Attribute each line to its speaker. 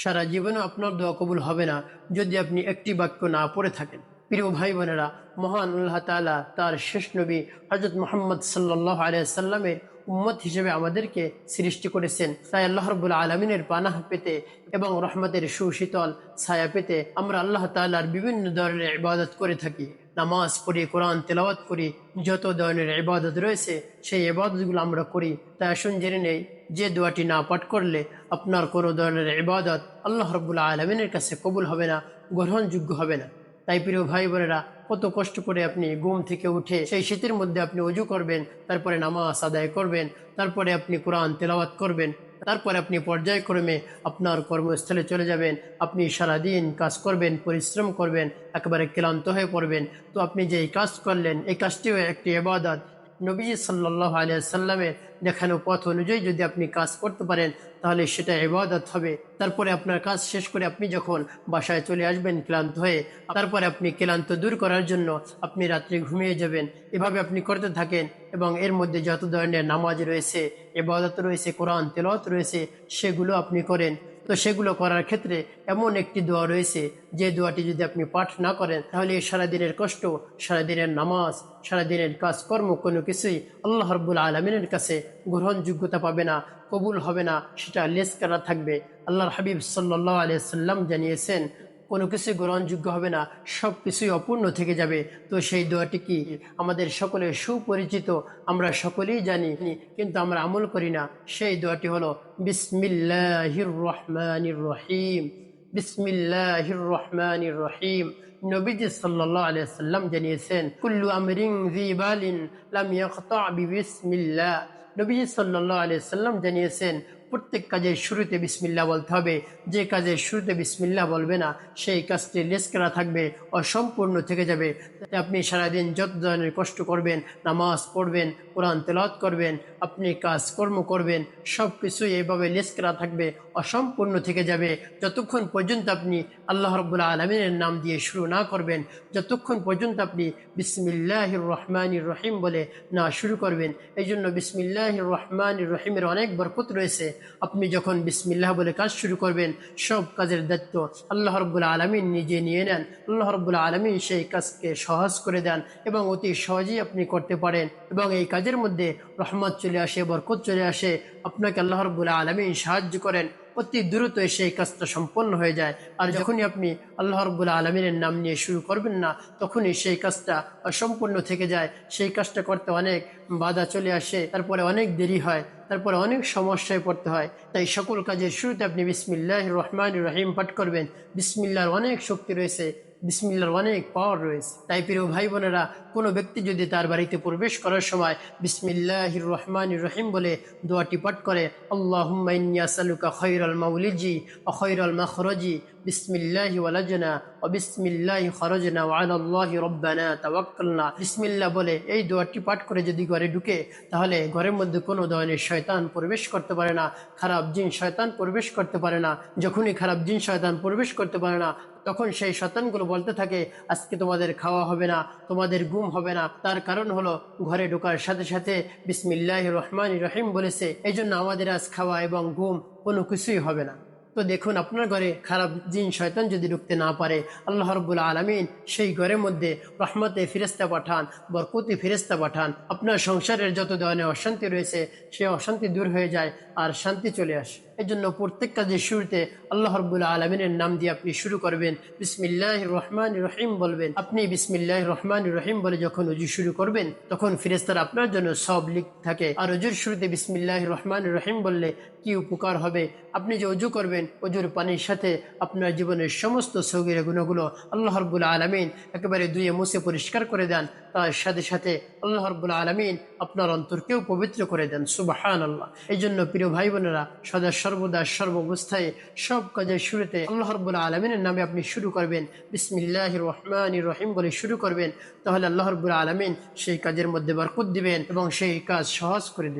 Speaker 1: সারা জীবনে আপনার দোয়া কবুল হবে না যদি আপনি একটি বাক্য না পড়ে থাকেন। প্রিয় ভাই বোনেরা, মহান আল্লাহ তালা তার শেষ নবী হজরত মোহাম্মদ সাল্লাহ আলিয়াল্লামের উম্মত হিসেবে আমাদেরকে সৃষ্টি করেছেন। তাই আল্লাহ রবুল আলমিনের পানাহ পেতে এবং রহমতের সুশীতল ছায়া পেতে আমরা আল্লাহ তালার বিভিন্ন ধরনের ইবাদত করে থাকি। নামাজ পড়ি, কোরআন তেলাওয়াত করি, যত ধরনের ইবাদত রয়েছে, সেই ইবাদতগুলো আমরা করি। তাই আসুন জেনে নেই, যে দোয়াটি না পাঠ করলে আপনার কোনো ধরনের ইবাদত আল্লাহ রবুল্লা আলমিনের কাছে কবুল হবে না, গ্রহণযোগ্য হবে না। তাই প্রিয় ভাই বোনেরা, কত কষ্ট করে আপনি ঘুম থেকে উঠে সেই শীতের মধ্যে আপনি অজু করবেন, তারপরে নামাজ আদায় করবেন, তারপরে আপনি কোরআন তেলাওয়াত করবেন তারপরে আপনি পর্যায়ক্রমে আপনার কর্মস্থলে চলে যাবেন, আপনি সারাদিন কাজ করবেন, পরিশ্রম করবেন, একেবারে ক্লান্ত হয়ে পড়বেন। তো আপনি যে এই কাজ করলেন, এই কাজটিও একটি এবাদত নবীজি সাল্লাহ আলিয়া সাল্লামের দেখানো পথ অনুযায়ী যদি আপনি কাজ করতে পারেন, তাহলে সেটা ইবাদত হবে। তারপরে আপনার কাজ শেষ করে আপনি যখন বাসায় চলে আসবেন ক্লান্ত হয়ে, তারপরে আপনি ক্লান্ত দূর করার জন্য আপনি রাত্রে ঘুমিয়ে যাবেন। এভাবে আপনি করতে থাকেন এবং এর মধ্যে যত ধরনের নামাজ রয়েছে এবাদত রয়েছে, কোরআন তেলত রয়েছে, সেগুলো আপনি করেন। তো সেগুলো করার ক্ষেত্রে এমন একটি দোয়া রয়েছে যে দোয়াটি যদি আপনি পাঠ না করেন, তাহলে এই সারাদিনের কষ্ট, সারাদিনের নামাজ, সারাদিনের কাজকর্ম কোনো কিছুই আল্লাহ রব্বুল আলমিনের কাছে গ্রহণযোগ্যতা পাবে না, কবুল হবে না, সেটা লেস করা থাকবে। আল্লাহর হাবিব সাল্লাহ আলিয়া সাল্লাম জানিয়েছেন কোনো কিছু গ্রহণযোগ্য হবে না, সব কিছুই অপূর্ণ থেকে যাবে। তো সেই দোয়াটি কি আমাদের সকলে সুপরিচিত, আমরা সকলেই জানি, কিন্তু আমরা আমল করি না? সেই দোয়াটি হলো বিসমিল্লাহির রহমানির রহিম বিসমিল্লাহির রহমানির রহিম নবীজি সাল্লাল্লাহু আলাইহি সাল্লাম জানিয়েছেন, কুল্লু ইয়াকতা বিবিসমিল্লাহ। নবীজি সাল্লাল্লাহু আলাইহি সাল্লাম জানিয়েছেন প্রত্যেক কাজের শুরুতে বিসমিল্লা বলতে হবে। যে কাজের শুরুতে বিসমিল্লা বলবে না, সেই কাজটি লেস করা থাকবে, অসম্পূর্ণ থেকে যাবে। আপনি সারাদিন যত ধরনের কষ্ট করবেন, নামাজ পড়বেন, কোরআন তেলাওয়াত করবেন, আপনি কাজকর্ম করবেন সব কিছুই এইভাবে লেস করা থাকবে, অসম্পূর্ণ থেকে যাবে। যতক্ষণ পর্যন্ত আপনি আল্লাহ রব্বুল্লা আলমিনের নাম দিয়ে শুরু না করবেন, যতক্ষণ পর্যন্ত আপনি বিসমিল্লাহ রহমান রহিম বলে না শুরু করবেন এই জন্য বিসমিল্লাহ রহমান রহিমের অনেক বরকত রয়েছে। আপনি যখন বিসমিল্লাহ বলে কাজ শুরু করবেন, সব কাজের দায়িত্ব আল্লাহ রব্বুল্লা আলমিন নিজে নিয়ে নেন। আল্লাহ রব্বুল্লা আলমিন সেই কাজকে সহজ করে দেন এবং অতি সহজেই আপনি করতে পারেন এবং এই কাজের মধ্যে রহমত চলে আসে, বরকত চলে আসে। আপনাকে আল্লাহ রব্বুল্লা আলমিন সাহায্য করেন। অতি দ্রুত সেই কাজটা সম্পন্ন হয়ে যায়। আর যখনই আপনি আল্লাহ রব্বুল আলমিনের নাম নিয়ে শুরু করবেন না তখনই সেই কাজটা অসম্পূর্ণ থেকে যায়। সেই কাজটা করতে অনেক বাধা চলে আসে তারপরে অনেক দেরি হয় তারপরে অনেক সমস্যায় পড়তে হয়। তাই সকল কাজের শুরুতে আপনি বিসমিল্লাহ রহমান রহিম পাঠ করবেন। বিসমিল্লার অনেক শক্তি রয়েছে। বিসমিল্লার অনেক পাওয়ার রয়েছে। তাই প্রিয় ভাই বোনেরা কোনো ব্যক্তি যদি তার বাড়িতে প্রবেশ করার সময় বিসমিল্লাহ রহমান রহিম বলে দোয়াটি পাঠ করে আল্লাহ সালুকা খৈরল মাউলিজি অখৈরল মখরজি, বিসমিল্লাহি ওয়ালাজনা ও বিসমিল্লাহি খরজনা ওয়ালাল্লাহি রব্বানা তাওয়াক্কালনা। বিসমিল্লাহ বলে এই দোয়াটি পাঠ করে যদি ঘরে ঢুকে, তাহলে ঘরের মধ্যে কোনো ধরনের শয়তান প্রবেশ করতে পারে না। খারাপ জিন শয়তান প্রবেশ করতে পারে না। যখনই খারাপ জিন শয়তান প্রবেশ করতে পারে না তখন সেই শতানগুলো বলতে থাকে, আজকে তোমাদের খাওয়া হবে না, তোমাদের ঘুম হবে না। তার কারণ হলো, ঘরে ঢোকার সাথে সাথে বিসমিল্লাহ রহমান রহিম বলেছে এই জন্য আমাদের আজ খাওয়া এবং ঘুম কোনো কিছুই হবে না। তো দেখুন, আপনার ঘরে খারাপ জিন শয়তান যদি ঢুকতে না পারে, আল্লাহ রব্বুল আলমিন সেই ঘরের মধ্যে রহমতে ফিরেস্তা পাঠান, বরকতি ফিরেস্তা পাঠান। আপনার সংসারের যত ধরনের অশান্তি রয়েছে, সে অশান্তি দূর হয়ে যায় আর শান্তি চলে আসে। এই জন্য প্রত্যেক কাজের শুরুতে আল্লাহ রব্বুল আলমিনের নাম দিয়ে আপনি শুরু করবেন বিসমিল্লাহ রহমান রহিম বলবেন। আপনি বিসমিল্লাহ রহমান রহিম বলে যখন উজু শুরু করবেন, তখন ফিরেস্তার আপনার জন্য সব লিখ থাকে। আর অজুর শুরুতে বিসমিল্লাহ রহমান রহিম বললে কি উপকার হবে? আপনি যে অজু করবেন অজুর পানির সাথে আপনার জীবনের সমস্ত সৌগির গুণগুলো আল্লাহ রব্বুল আলমিন একেবারে দুয়ে মুছে পরিষ্কার করে দেন। তার সাথে সাথে আল্লাহ রব্বুল আলমিন আপনার অন্তরকেও পবিত্র করে দেন সুবাহান আল্লাহ এই জন্য প্রিয় ভাই বোনেরা সদা সর্বদা সর্ব অবস্থায় সব কাজের শুরুতে আল্লাহ রব্বুল আলমিনের নামে আপনি শুরু করবেন। বিসমিল্লাহ রহমান রহিম বলে শুরু করবেন। তাহলে আল্লাহ রব্বুল আলমিন সেই কাজের মধ্যে বরকুত দিবেন এবং সেই কাজ সহজ করে দিবেন।